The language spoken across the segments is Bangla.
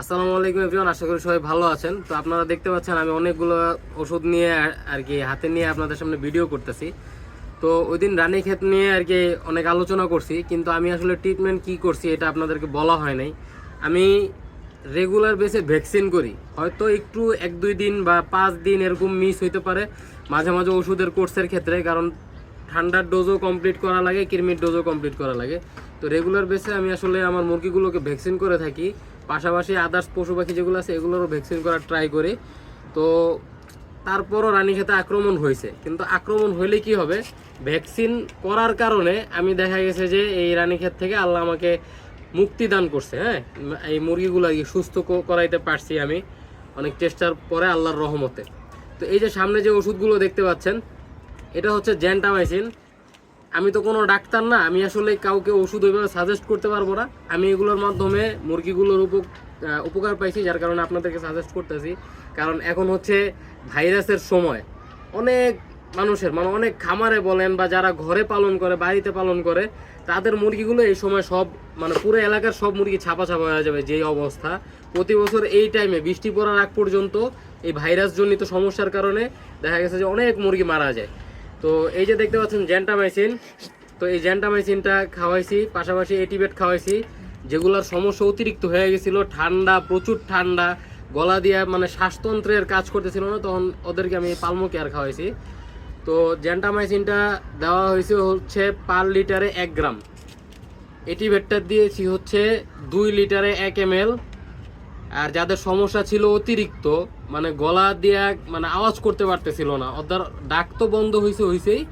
আসসালামু আলাইকুম এভরিওয়ান, আশা করি সবাই ভালো আছেন। তো আপনারা দেখতে পাচ্ছেন আমি অনেকগুলো ওষুধ নিয়ে আর- কি হাতে নিয়ে আপনাদের সামনে ভিডিও করতেছি। তো ওই দিন রানী ক্ষেত নিয়ে আর কি অনেক আলোচনা করছি, কিন্তু আমি আসলে ট্রিটমেন্ট কি করছি এটা আপনাদেরকে বলা হয় নাই। আমি রেগুলার বেসে ভ্যাকসিন করি, হয়তো একটু এক, দুই দিন বা পাঁচ দিন এরকম মিস হইতে পারে মাঝে মাঝে ওষুধের কোর্সের ক্ষেত্রে, কারণ ঠান্ডার ডোজও কমপ্লিট করা লাগে, কৃমির ডোজও কমপ্লিট করা লাগে। তো রেগুলার বেসে আমি আসলে আমার মুরগিগুলোকে ভ্যাকসিন করে থাকি। পাশাপাশি আদার্স পশু পাখি যেগুলো আছে, এগুলোরও ভ্যাকসিন করার ট্রাই করি। তো তারপরও রানী খেতে আক্রমণ হয়েছে। কিন্তু আক্রমণ হইলে কি হবে? ভ্যাকসিন করার কারণে আমি দেখা গেছে যে এই রানীক্ষেত থেকে আল্লাহ আমাকে মুক্তি দান করছে হ্যাঁ? এই মুরগিগুলো সুস্থ করাইতে পারছি আমি অনেক চেষ্টার পরে আল্লাহর রহমতে। তো এই যে সামনে যে ওষুধগুলো দেখতে পাচ্ছেন, এটা হচ্ছে জ্যান্টামাইসিন আমি তো কোনো ডাক্তার না, আমি আসলে কাউকে ওষুধ ওইভাবে সাজেস্ট করতে পারব না। আমি এগুলোর মাধ্যমে মুরগিগুলোর উপ উপকার পাইছি, যার কারণে আপনাদেরকে সাজেস্ট করতেছি। কারণ এখন হচ্ছে ভাইরাসের সময়। অনেক মানুষের মানে অনেক খামারে বলেন বা যারা ঘরে পালন করে, বাড়িতে পালন করে, তাদের মুরগিগুলো এই সময় সব মানে পুরো এলাকার সব মুরগি ছাপা ছাপা হয়ে যাবে যেই অবস্থা। প্রতি বছর এই টাইমে বৃষ্টি পড়ার আগ পর্যন্ত এই ভাইরাসজনিত সমস্যার কারণে দেখা গেছে যে অনেক মুরগি মারা যায়। তো এই যে দেখতে পাচ্ছেন জ্যান্টামাইসিন তো এই জ্যান্টামাইসিনটা খাওয়াইছি, পাশাপাশি এটিবেট খাওয়াইছি, যেগুলোর সমস্যা অতিরিক্ত হয়ে গেছিল, ঠান্ডা, প্রচুর ঠান্ডা, গলা দিয়ে মানে শ্বাসতন্ত্রের কাজ করতেছিল না, তখন ওদেরকে আমি পালমো কেয়ার খাওয়াইছি। তো জ্যান্টামাইসিনটা দেওয়া হয়েছে হচ্ছে পার লিটারে এক গ্রাম। এটিবেটটা দিয়েছি হচ্ছে দুই লিটারে এক এম আর যাদের সমস্যা ছিল অতিরিক্ত মানে গলা দিয়ে মানে আওয়াজ করতে পারতেছিল না। ওদের ডাক তো বন্ধ হয়েছে হয়েছেই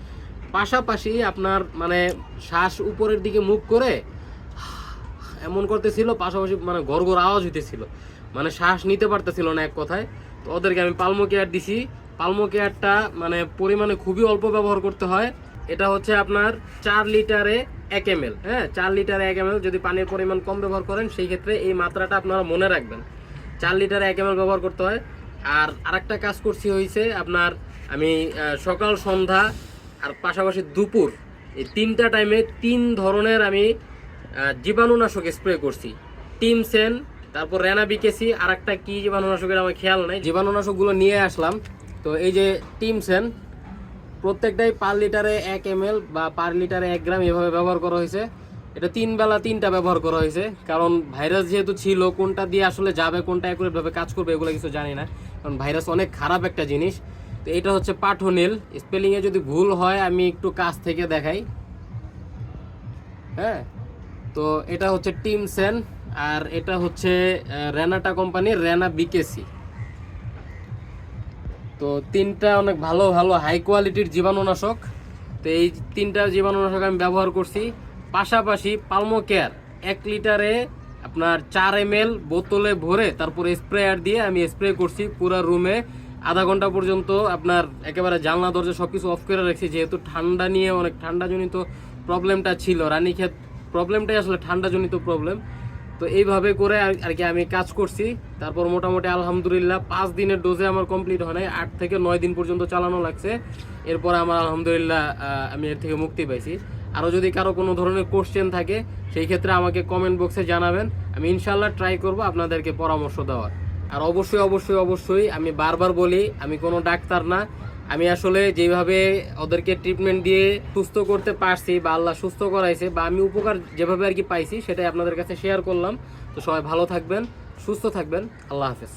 পাশাপাশি আপনার মানে শ্বাস উপরের দিকে মুখ করে এমন করতেছিল, পাশাপাশি মানে গড় আওয়াজ হইতেছিল। মানে শ্বাস নিতে পারতেছিল না এক কথায়। তো ওদেরকে আমি পালমো কেয়ার দিছি। পালমো কেয়ারটা মানে পরিমাণে খুবই অল্প ব্যবহার করতে হয়। এটা হচ্ছে আপনার চার লিটারে এক এম এল হ্যাঁ? চার লিটারে এক এম এল যদি পানির পরিমাণ কম ব্যবহার করেন, সেই ক্ষেত্রে এই মাত্রাটা আপনারা মনে রাখবেন। চার লিটারে এক এম ব্যবহার করতে হয়। আর আরেকটা কাজ করছি হয়েছে আপনার, আমি সকাল, সন্ধ্যা আর পাশাপাশি দুপুর, এই তিনটা টাইমে তিন ধরনের আমি জীবাণুনাশক স্প্রে করছি। টিম সেন তারপর রেনা বিকেসি আর একটা কী জীবাণুনাশকের আমার খেয়াল নেই। জীবাণুনাশকগুলো নিয়ে আসলাম। তো এই যে টিম সেন প্রত্যেকটাই পার লিটারে এক এম বা পার লিটারে এক গ্রাম এভাবে ব্যবহার করা হয়েছে। এটা তিন বেলা তিনটা ব্যবহার করা হয়েছে। কারণ ভাইরাস যেহেতু ছিল, কোনটা দিয়ে আসলে যাবে, কোনটা অ্যাকুরেটভাবে কাজ করবে এগুলো কিছু জানি না। কারণ ভাইরাস অনেক খারাপ একটা জিনিস। তো এটা হচ্ছে পাঠনীল। স্পেলিংয়ে যদি ভুল হয়, আমি একটু কাছ থেকে দেখাই। হ্যাঁ? তো এটা হচ্ছে টিম সেন আর এটা হচ্ছে রেনাটা কোম্পানির রেনা বিকেসি। তো তিনটা অনেক ভালো ভালো হাই কোয়ালিটির জীবাণুনাশক। তো এই তিনটা জীবাণুনাশক আমি ব্যবহার করছি। পাশাপাশি পালমো কেয়ার এক লিটারে আপনার চার এম বোতলে ভরে তারপরে স্প্রেয়ার দিয়ে আমি স্প্রে করছি পুরো রুমে। আধা ঘণ্টা পর্যন্ত আপনার একেবারে জানলা, দরজা সব কিছু অফ করে রাখছি, যেহেতু ঠান্ডা নিয়ে অনেক ঠান্ডাজনিত প্রবলেমটা ছিল। রানীক্ষেত প্রবলেমটাই আসলে ঠান্ডাজনিত প্রবলেম তো এইভাবে করে আর কি আমি কাজ করছি। তারপর মোটামুটি আলহামদুলিল্লাহ পাঁচ দিনের ডোজে আমার কমপ্লিট হয় নাই। আট থেকে নয় দিন পর্যন্ত চালানো লাগছে। এরপর আমার আলহামদুলিল্লাহ আমি এর থেকে মুক্তি পাইছি। আরও যদি কারও কোনো ধরনের কোশ্চেন থাকে, সেই ক্ষেত্রে আমাকে কমেন্ট বক্সে জানাবেন। আমি ইনশাল্লাহ ট্রাই করব আপনাদেরকে পরামর্শ দেওয়ার। আর অবশ্যই অবশ্যই অবশ্যই আমি বারবার বলি, আমি কোনো ডাক্তার না। আমি আসলে যেভাবে ওদেরকে ট্রিটমেন্ট দিয়ে সুস্থ করতে পারছি বা আল্লাহ সুস্থ করাইছে বা আমি উপকার যেভাবে আর কি পাইছি, সেটাই আপনাদের কাছে শেয়ার করলাম। তো সবাই ভালো থাকবেন, সুস্থ থাকবেন। আল্লাহ হাফেজ।